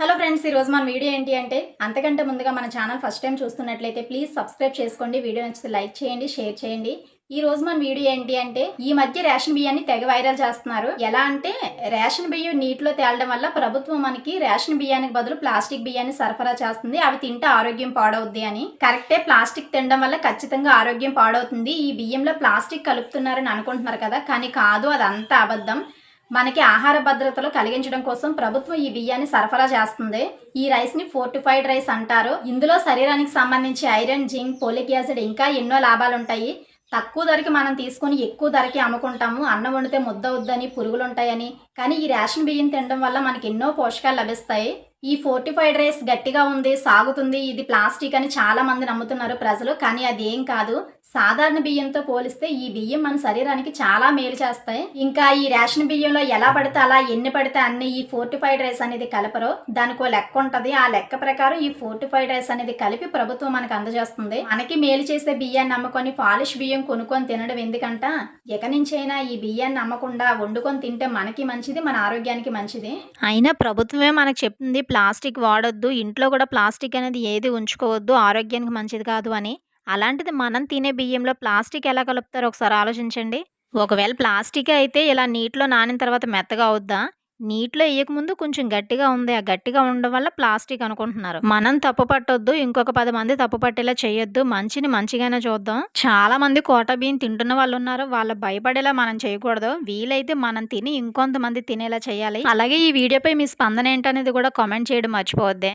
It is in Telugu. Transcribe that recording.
హలో ఫ్రెండ్స్ ఈ రోజు మన వీడియో ఏంటి అంటే అంతకంటే ముందుగా మన ఛానల్ ఫస్ట్ టైం చూస్తున్నట్లయితే ప్లీజ్ సబ్స్క్రైబ్ చేసుకోండి వీడియో నచ్చితే లైక్ చేయండి షేర్ చేయండి. ఈ రోజు మన వీడియో ఏంటి అంటే ఈ మధ్య రేషన్ బియ్యాన్ని తెగ వైరల్ చేస్తున్నారు. ఎలా అంటే రేషన్ బియ్యం నీటిలో తేలడం వల్ల ప్రభుత్వం మనకి రేషన్ బియ్యానికి బదులు ప్లాస్టిక్ బియ్యాన్ని సరఫరా చేస్తుంది. అవి తింటే ఆరోగ్యం పాడవుద్ది అని. కరెక్టే ప్లాస్టిక్ తినడం వల్ల ఖచ్చితంగా ఆరోగ్యం పాడవుతుంది. ఈ బియ్యంలో ప్లాస్టిక్ కలుపుతున్నారని అనుకుంటున్నారు కదా కానీ కాదు అదంతా అబద్ధం. మనకి ఆహార భద్రతలు కలిగించడం కోసం ప్రభుత్వం ఈ బియ్యాన్ని సరఫరా చేస్తుంది. ఈ రైస్ని ఫోర్టిఫైడ్ రైస్ అంటారు. ఇందులో శరీరానికి సంబంధించి ఐరన్ జింక్ పోలిక్ యాసిడ్ ఇంకా ఎన్నో లాభాలు ఉంటాయి. తక్కువ ధరకి మనం తీసుకొని ఎక్కువ ధరకి అమ్ముకుంటాము. అన్నం వండితే ముద్ద వద్దని పురుగులు ఉంటాయని కానీ ఈ రేషన్ బియ్యం తినడం వల్ల మనకి ఎన్నో పోషకాలు లభిస్తాయి. ఈ ఫోర్టిఫైడ్ రైస్ గట్టిగా ఉంది సాగుతుంది. ఇది ప్లాస్టిక్ అని చాలా మంది నమ్ముతున్నారు ప్రజలు కానీ అది ఏం కాదు. సాధారణ బియ్యంతో పోలిస్తే ఈ బియ్యం మన శరీరానికి చాలా మేలు చేస్తాయి. ఇంకా ఈ రేషన్ బియ్యంలో ఎలా పడితే అలా ఎన్ని పడితే అన్ని ఈ ఫోర్టిఫైడ్ రైస్ అనేది కలపరు. దానికి లెక్క ఉంటుంది. ఆ లెక్క ప్రకారం ఈ ఫోర్టిఫైడ్ రైస్ అనేది కలిపి ప్రభుత్వం మనకు అందజేస్తుంది. మనకి మేలు చేసే బియ్యాన్ని నమ్ముకొని పాలిష్ బియ్యం కొనుక్కొని తినడం ఎందుకంట? ఇక నుంచైనా ఈ బియ్యాన్ని నమ్మకుండా వండుకొని తింటే మనకి మంచిది మన ఆరోగ్యానికి మంచిది. అయినా ప్రభుత్వమే మనకు చెప్తుంది ప్లాస్టిక్ వాడొద్దు ఇంట్లో కూడా ప్లాస్టిక్ అనేది ఏది ఉంచుకోవద్దు ఆరోగ్యానికి మంచిది కాదు అని. అలాంటిది మనం తినే బియ్యంలో ప్లాస్టిక్ ఎలా కలుపుతారో ఒకసారి ఆలోచించండి. ఒకవేళ ప్లాస్టిక్ అయితే ఇలా నీటిలో నానిన తర్వాత మెత్తగా అవుద్దా? నీటిలో వేయకముందు కొంచెం గట్టిగా ఉంది. ఆ గట్టిగా ఉండడం వల్ల ప్లాస్టిక్ అనుకుంటున్నారు. మనం తప్పు పట్టొద్దు ఇంకొక పది మంది తప్పు పట్టేలా చేయొద్దు మంచిని మంచిగానే చూద్దాం. చాలా మంది కోట బియ్యం తింటున్న వాళ్ళు ఉన్నారు వాళ్ళు భయపడేలా మనం చేయకూడదు. వీలైతే మనం తిని ఇంకొంతమంది తినేలా చేయాలి అలాగే ఈ వీడియోపై మీ స్పందన ఏంటనేది కూడా కామెంట్ చేయడం మర్చిపోవద్దే.